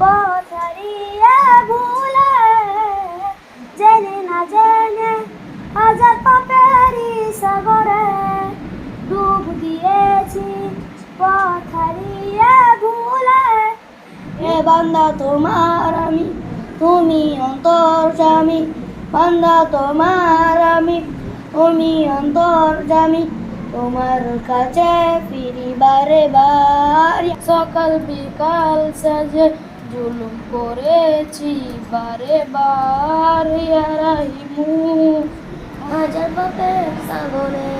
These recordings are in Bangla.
পথ হারিয়ে ভুলে জেনে না জেনে হাজার পাপেরই সাগরে ডুব দিয়েছি পথ হারিয়ে ভুলে হে বান্দা তোমার আমি, তুমি অন্তর স্বামী বান্দা তোমার আমি, তুমি অন্তর জামি তোমার কাছে ফিরিবারে বার সকাল বিকাল সাজে জুলুম করেছি বারে বার ইয়ারাহিমু হাজার বাপের সাগরে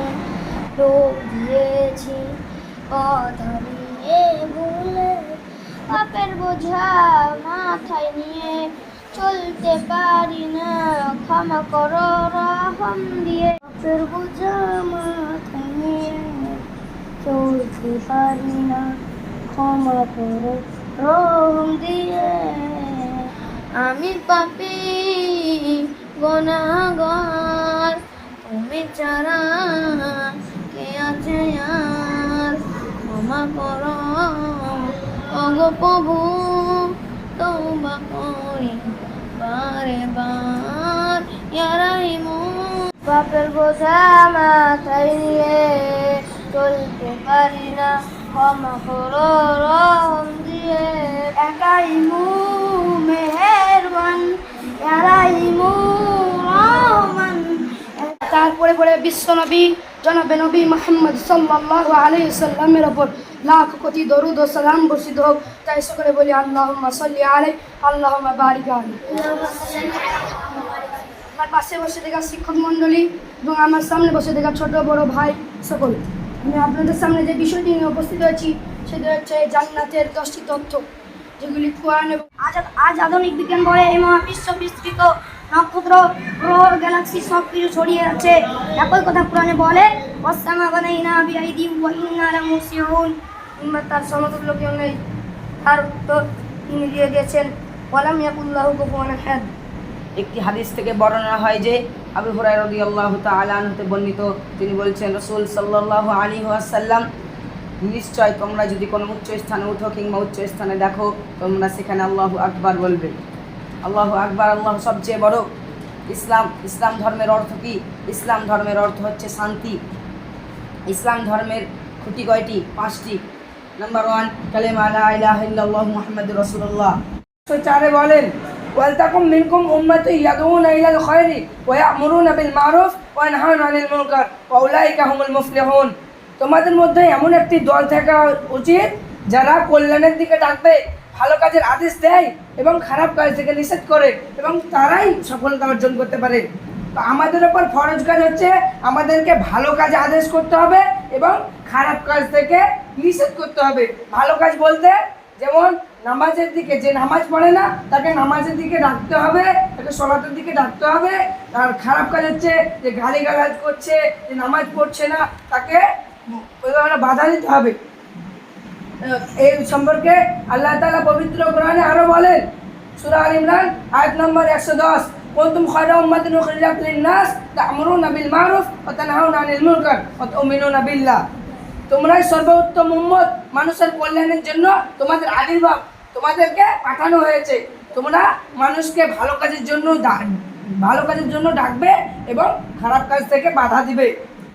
ডোব দিয়েছি নিয়ে ভুলে বাপের বোঝা মাথায় নিয়ে চলতে পারি না। ক্ষমা করো, রহম দিয়ে বাপের বোঝা মাথায় নিয়ে চলতে পারি না। ক্ষমা করো, রহম দিয়ে আমি পাপি গোনাগার। তুমি ছাড়া কে আছে আর? ক্ষমা করো। অগো প্রভু তৌবা করি। বারে বার ইয়ারাইমু বাপের বোঝা মাথায় নিয়ে চলতে পারি না। ক্ষমা করো রহম দিয়ে। একাইমু মেহেরবান তারপরে পরে বিশ্বনবী জনাবে নবী মোহাম্মদ সাল্লাল্লাহু আলাইহি সাল্লামের ওপর লাখ কোটি দরুদ ও সালাম বর্ষিত হোক। তাই সকলে বলি আল্লাহ সাল্লি আলাইহি আল্লাহুম্মা বারিক আমার পাশে বসে থাকা শিক্ষক মণ্ডলী এবং আমার সামনে বসে থাকা ছোট বড় ভাই সকল। আমি আপনাদের সামনে যে বিষয়টি নিয়ে উপস্থিত হয়েছি, সেটা হচ্ছে জান্নাতের দশটি তথ্য, যেগুলি কোরআন আজ আজ আধুনিক বিজ্ঞান বলে এই মহাবিশ্ব বিস্তৃত নক্ষত্র, গ্রহ, গ্যালাক্সি সব কিছু ছড়িয়ে আছে। একই কথা পুরাণে বলে তার সমতুল্য কেউ নেই তার উত্তর তিনি দিয়ে দিয়েছেন, ওয়ালাম ইয়াকুল্লাহু কুফুয়ান আহাদ। একটি হাদিস থেকে বর্ণনা হয় যে, আবু হুরাই রদি আল্লাহ তালানহতে বর্ণিত, তিনি বলছেন, রসুল সাল্লাহ আলী আসাল্লাম নিশ্চয় তোমরা যদি কোনো উচ্চ স্থানে উঠো কিংবা উচ্চ স্থানে দেখো, তোমরা সেখানে আল্লাহ আকবার বলবে। আল্লাহ আকবার, আল্লাহ সবচেয়ে বড়। ইসলাম ইসলাম ধর্মের অর্থ কি? ইসলাম ধর্মের অর্থ হচ্ছে শান্তি। ইসলাম ধর্মের খুঁটি কয়টি? পাঁচটি। নাম্বার ওয়ান কালেমা ইল্লাল্লাহ মুহাম্মাদুর রাসূলুল্লাহ। চারে বলেন ওয়ালতাকুম মিনকুম উম্মাতু ইয়াদউনা ইলাল খায়রি ওয়া ইয়া'মুরুনা বিল মারুফ ওয়া ইয়ানহাউনা আনিল মুনকার ওয়া উলাইকা হুমুল মুফলিহুন। তোমাদের মধ্যে এমন একটি দল থাকা উচিত যারা কল্যাণের দিকে ডাকবে। ভালো কাজের আদেশ দেয় এবং খারাপ কাজ থেকে নিষেধ করে এবং তারাই সফলতা অর্জন করতে পারে। তো আমাদের ওপর ফরজ কাজ হচ্ছে আমাদেরকে ভালো কাজ আদেশ করতে হবে এবং খারাপ কাজ থেকে নিষেধ করতে হবে। ভালো কাজ বলতে যেমন নামাজের দিকে যে নামাজ পড়ে না, তাকে নামাজের দিকে ডাকতে হবে, তাকে সলাতের দিকে ডাকতে হবে। আর খারাপ কাজ হচ্ছে যে গালি গালাজ করছে, যে নামাজ পড়ছে না, তাকে বাধা দিতে হবে। এই সম্পর্কে আল্লাহ তালা পবিত্র কোরআনে আরও বলেন, সূরা আল ইমরান, আয়াত নম্বর 110 কুনতুম খায়রা উম্মাতিন উখরিজাত মারুফ ওয়া তানহাউনা আনিল মুনকার ওয়া তু'মিনুনা তোমরাই সর্বোত্তম উম্মত, মানুষের কল্যাণের জন্য তোমাদের আবির্ভাব তোমাদেরকে পাঠানো হয়েছে। তোমরা মানুষকে ভালো কাজের জন্য ভালো কাজের জন্য ডাকবে এবং খারাপ কাজ থেকে বাধা দিবে।